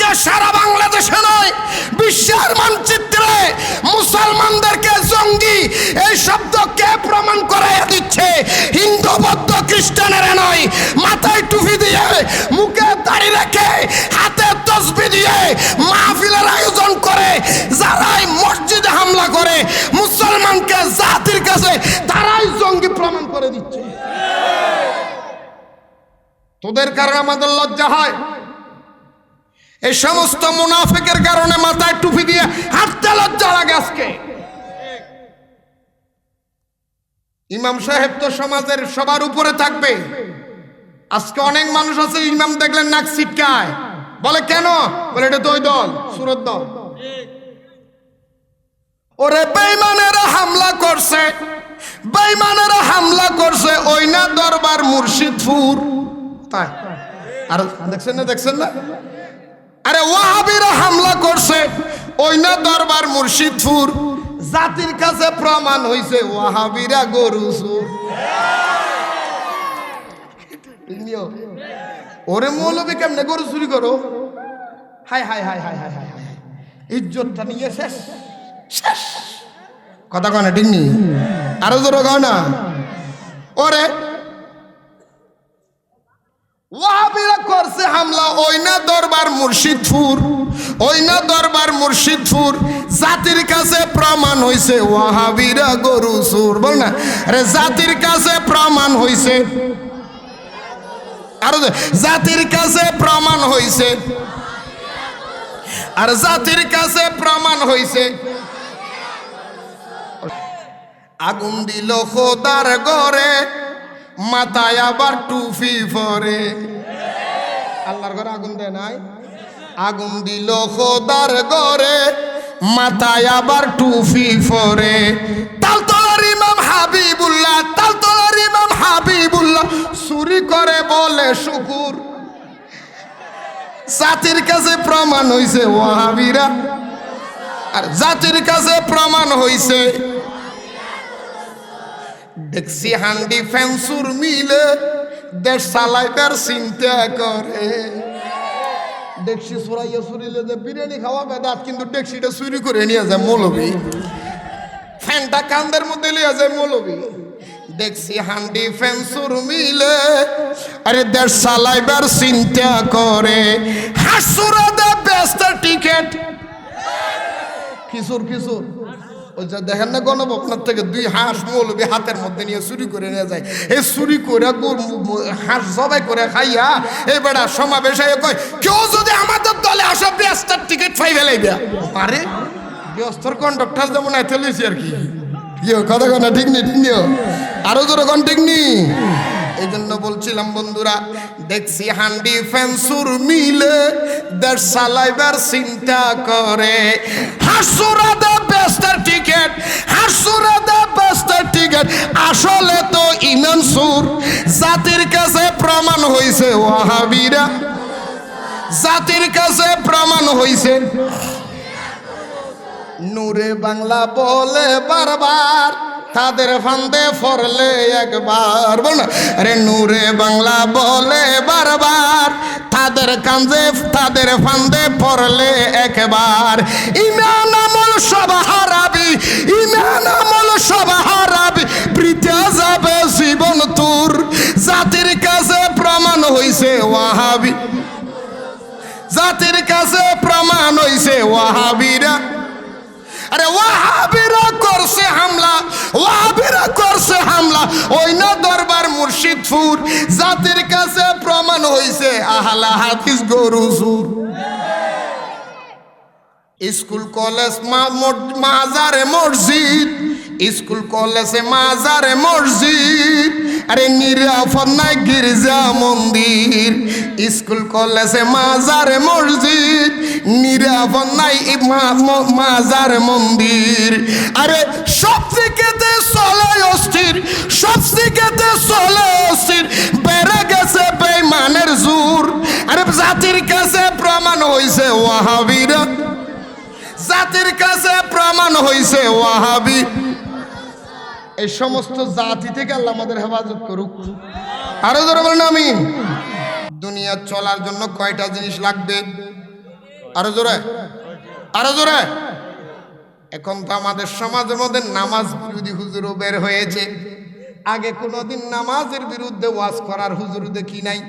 আজকে সারা বাংলাদেশে নয়, বিশ্বের মানচিত্রে মুসলমানদেরকে জঙ্গি এই শব্দ কে প্রমাণ করে দিচ্ছে? হিন্দু, বৌদ্ধ, খ্রিস্টানেরা নয়, মাথায় টুপি দিয়ে, মুখে দাড়ি রেখে, হাতে তসবি দিয়ে মাহফিলের আয়োজন করে, যারাই মসজিদে হামলা করে, মুসলমানকে জাতির কাছে তারাই জঙ্গি প্রমাণ করে দিচ্ছে। তোদের কারণে আমাদের লজ্জা হয়। এই সমস্ত মুনাফিকের কারণে মাথায় টুপি দিয়ে হাঁটতে লজ্জা লাগে আজকে। ইমাম সাহেব তো সমাজের সবার উপরে থাকবে। আজকে অনেক মানুষ আছে, ইমাম দেখলেন নাক ছিটকায়। বলে, কেন? বলে, এটা তো ওই দল, সুরত দল। ওরে বেইমানেরা হামলা করছে। বেইমানেরা হামলা করছে, ওই না দরবার মুর্শিদপুর। তাই। আর দেখছেন না দেখছেন না? আরে ওয়াহাবিরা হামলা করছে। ওইনা দরবার মুর্শিদপুর। জাতির কাছে প্রমাণ হইছে, ওয়াহাবিরা গরু সুর ওরে মৌলবী কেমনে গরু চুরি করো? হাই হাই হাই হাই হাই হাই হাই ইজ্জতটা নিয়ে শেষ। শেষ। কথা কয় না, ঠিক নি আরও জোরে কয় না? ওরে ওয়াহাবিরা করছে হামলা, ওই না দরবার মুর্শিদপুর, ওই না দরবার মুর্শিদপুর। জাতির কাছে প্রমাণ হইছে, ওয়াহাবিরা গরু সুর বল না। আরে জাতির কাছে প্রমাণ হইছে। আর জাতির কাছে প্রমাণ হইছে। আর জাতির কাছে প্রমাণ হইছে। আগুন দিল খোদার গড়ে মাথায় আবার টুফি পরে। আল্লাহর ঘরে আগুন দেয় নাই? আগুন দিল খোদার গড়ে মাথায় আবার টুফি পরে। তালতলার ইমাম হাবিবুল্লাহ, তালতলার ইমাম হাবিবুল্লাহ চুরি করে বলে, শুকুর। জাতির কাছে প্রমাণ হইছে, ওয়াহাবিরা। আর জাতির কাছে প্রমাণ হইছে দেখছি হান্ডি ফেন্সুর মিলে দেশ চালাইবার চিন্তা করে। ডেকসি চুরাইয়া চুরিলে যে বিরিয়ানি খাওয়া বেদাত কিন্তু ডেকসিটা চুরি করে নিয়ে যায় মৌলবি ফ্যানটা কান্দের মধ্যে লিয়ে যায় মৌলবি দেখছি হান্ডি ফেন্সুর মিলে, আরে দেশ চালাইবার চিন্তা করে। হাসুরা দে ব্যস্ত টিকেট। কিশোর কিশোর। ওই যে দেখেন না গণব আপনার থেকে দুই হাঁস মৌলবি হাতের মধ্যে নিয়ে চুরি করে নিয়ে যায়। এই চুরি করে হাঁস জবাই করে খাইয়া এই বেড়া সমাবেশে কয়, কেউ যদি আমাদের দলে আসে ব্যস্তার টিকিট ফাই ফেলাইবে আরে ব্যস্তর কন্ডাক্টার যেমন আইতে লইছি আর কি। ইয়ে কথা কথা ঠিক নেই ঠিক নেই আরও জোরে কোন, ঠিক নেই এই জন্য বলছিলাম, বন্ধুরা, দেখছি হান্ডি ফেন্সুর মিলে দেশ চালাইবার চিন্তা করে। হাসুরা দা বেস্টার টিকেট হাসুরা দা বেস্টার টিকেট আসলে তো ইমান সুর, জাতির কাছে প্রমাণ হইছে, ওয়াহাবিরা। জাতির কাছে প্রমাণ হইছে। নূরে বাংলা বলে বারবার তাদের ফান্দে ফরলে একবার। বল আরে নূরে বাংলা বলে বারবার, তাদের কান্দে তাদের ফান্দে পড়লে একবার। ইমান আমল সব হারাবি ইমান আমল সব হারাবি বৃথা যাবে জীবন তোর, জাতির কাছে প্রমাণ হইছে ওয়াহাবি। জাতির কাছে প্রমাণ হইছে ওয়াহাবিরা। আরে ওয়াহাবিরা করছে হামলা, ওয়াহাবিরা করছে হামলা। ওই না দরবার মুর্শিদপুর, জাতির কাছে প্রমাণ হইছে, আহলা হাদিস গরু সুর স্কুল, কলেজ মাজারে মসজিদ স্কুল, কলেজে, মাজারে, মসজিদ। আরে নিরাপদ নাই গির্জা, মন্দির। স্কুল, কলেজে, মাজারে, মসজিদ। নিরাপদ নাই মাজার, মন্দির। আরে সব দিকেতে চলে অস্থির সব দিকেতে চলে অস্থির, বেড়ে গেছে বেইমানের জোর। আরে জাতির কাছে প্রমাণ হইছে ওয়াহাবিরা জাতির কাছে প্রমাণ হইছে ওয়াহাবি। এই সমস্ত জাতি থেকে আল্লাহ আমাদের হেফাজত করুক। আরও ধরে বলেন আমি দুনিয়া চলার জন্য কয়টা জিনিস লাগবে? আরও জোরে। আরও জোরে। এখন তো আমাদের সমাজের মধ্যে নামাজ বিরোধী হুজুরও বের হয়েছে। আগে কোনোদিন নামাজের বিরুদ্ধে ওয়াজ করার হুজুর দেখি নাই।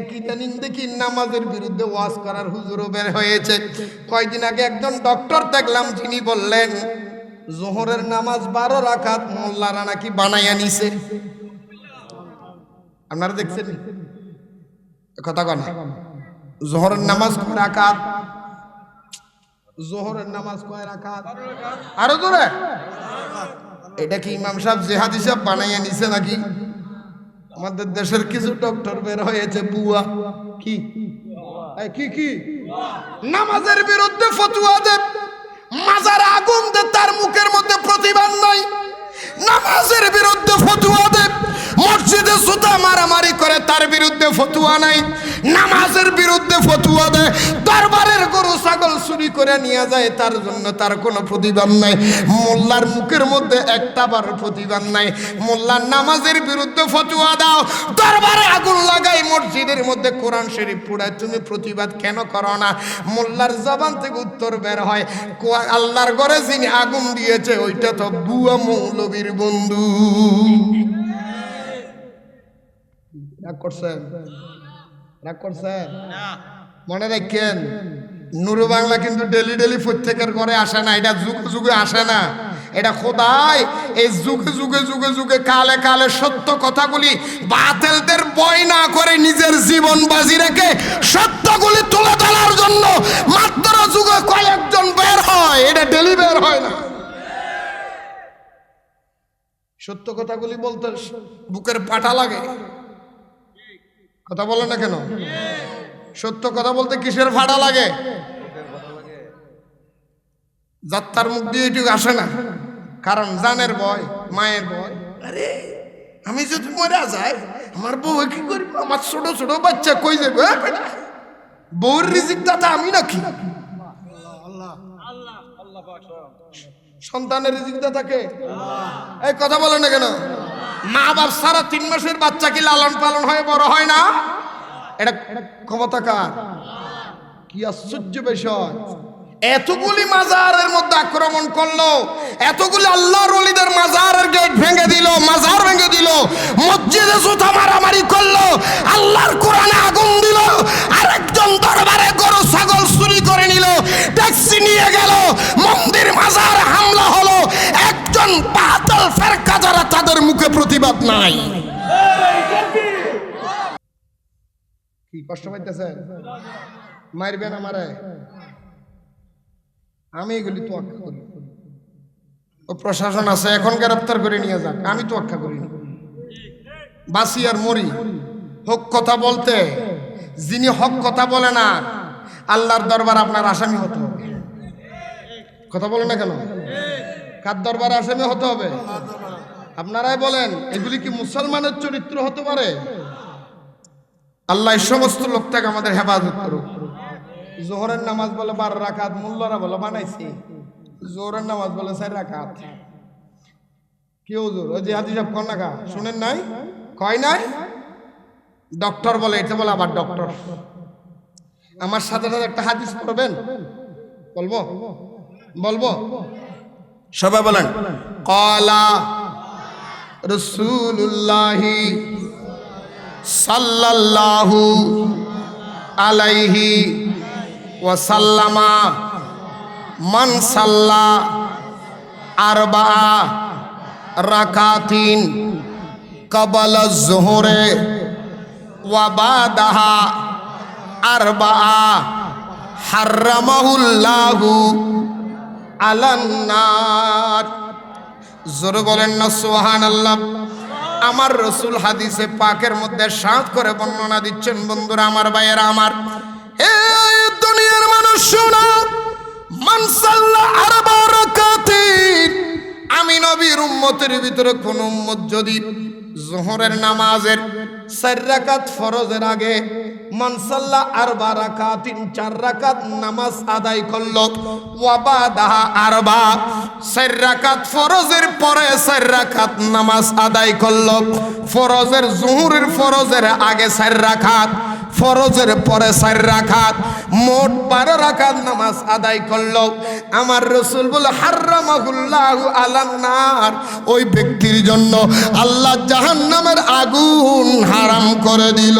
একইদানিং দেখি নামাজের বিরুদ্ধে ওয়াজ করার হুজুরও বের হয়েছে। কয়দিন আগে একজন ডক্টর দেখলাম, যিনি বললেন জোহরের নামাজ বারো রাখাত মোল্লারা নাকি বানাইয়া নিছে। আপনারা দেখছেন? কথা কন। জোহরের নামাজ কয় রাকাত জোহরের নামাজ কয় রাকাত আরও জোরে। এটা কি ইমাম সাহেব জেহাদ হিসাব বানাইয়া নিছে নাকি? আমাদের দেশের কিছু ডক্টর বের হয়েছে, বুয়া। কি? কি কি? নামাজের বিরুদ্ধে ফতুয়া দেব মাজার আগুন দে তার মুখের মধ্যে প্রতিবাদ নাই। নামাজের বিরুদ্ধে ফতুয়া দেব মসজিদে সুতা মারামারি করে, তার বিরুদ্ধে ফতুয়া নাই, নামাজের বিরুদ্ধে ফতুয়া দেয়, দরবারের গরু, ছাগল চুরি করে নিয়ে যায়, তার জন্য তার কোনো প্রতিবাদ নাই। মোল্লার মুখের মধ্যে একটা বার প্রতিবাদ নাই। মোল্লার নামাজের বিরুদ্ধে ফতুয়া দাও, দরবারে আগুন লাগাই, মসজিদের মধ্যে কোরআন শরীফ পুরায় তুমি প্রতিবাদ কেন করো না? মোল্লার জবান থেকে উত্তর বের হয় আল্লাহর ঘরে যিনি আগুন দিয়েছে, ওইটা তো বুয়া মৌলবীর বন্ধু। মনে রাখেন, নুরু বাংলা কিন্তু ডেলি ডেলি প্রত্যেকের ঘরে আসে না, এটা যুগে যুগে আসে না। এটা খোদাই, এই যুগে যুগে যুগে যুগে কালে কালে সত্য কথাগুলি বাতেলদের বয় না করে নিজের জীবন বাজি রেখে সত্যগুলি তুলে ধরার জন্য মাত্র যুগে কয়েকজন বের হয়, এটা ডেলি বের হয় না। সত্য কথাগুলি বলতে বুকের পাটা লাগে। কথা বলে না কেন? সত্য কথা বলতে কিসের ভাড়া লাগে? যাত্রার মুখ দিয়ে এটুকু আসে না। কারণ জানের ভয় মায়ের ভয় আরে, আমি যদি মরে যাই, আমার বউ কি করব? আমার ছোট ছোট বাচ্চা কই যাবে বেটা? বউর রিজিক দাতা আমি নাকি? সন্তানের রিজিক দাতাকে এই কথা বলে না কেন? মা বাপ সারা তিন মাসের বাচ্চা কি লালন পালন হয়ে বড় হয় না? এটা ক্ষমতা কার? কি আশ্চর্য বিষয়। এতগুলি মাজারের মধ্যে আক্রমণ করল, এতগুলি আল্লাহর ওলিদের মাজারের গেট ভেঙে দিল, মাজার ভেঙে দিল, মসজিদে জুতা মারামারি করল প্রতিবাদ নাই। কি কষ্ট পাইতেছে মারবেন আমারে? আমি এগুলি তো করি। ও প্রশাসন আছে, এখন গ্রেপ্তার করে নিয়ে যাক। আমি তো আক্কা করি। বাসি আর মরি। হক কথা বলতে, যিনি হক কথা বলে না, আল্লাহর দরবার আপনার আসামি হতে হবে। কথা বলে না কেন? কার দরবার আসামি হতে হবে? আপনারাই বলেন, এগুলি কি মুসলমানের চরিত্র হতে পারে? আল্লাহ সমস্ত লোকটাকে আমাদের হেফাজত করুক। জোহরের নামাজ বলে বারো রাকাত মূল্যরা বলে বানাইছি। জোহরের নামাজ বলে চার রাকাত। কেউ জোর যে হাজি সাহেব কন নাকা শুনেন নাই? কয় নাই? ডক্টর বলে, এটা বলে আবার ডক্টর। আমার সাথে সাথে একটা হাদিস পড়বেন? বলব? বলব? সবাই বলেন, কলা রসুল্লাহি সাল্লাল্লাহু আলাইহি ওয়াসাল্লামা মান সাল্লা আরবা রাকাতিন কবল জোহরে ওয়াবাদাহা আরবা হারামাহুল্লাহু আলান্নার। জোরে বলেন না সোহান আল্লাহ আমার রসুল হাদিসে পাকের মধ্যে সাত করে বর্ণনা দিচ্ছেন, বন্ধুরা, আমার ভাইয়েরা, আমার। হে দুনিয়ার মানুষ, শোনো। মানসাল্লা আরবা রাকাতিন। আমি নবীর উম্মতের ভিতরে কোন উম্মত যদি জোহরের নামাজের চার ফরজের আগে মানসাল্লা আরবা রাকাতিন, চার রাকাত নামাজ আদায় করল। ওয়াবাদাহা আরবা, চার রাকাত ফরজের পরে চার রাকাত নামাজ আদায় করল। ফরজের জোহরের ফরজের আগে চার রাকাত ফরজের পরে চার রাখাত, মোট বারো রাখাত নামাজ আদায় করল। আমার রসুল বলে হার্রামাহুল্লাহ আলান্নার ওই ব্যক্তির জন্য আল্লাহ জাহান্নামের আগুন হারাম করে দিল।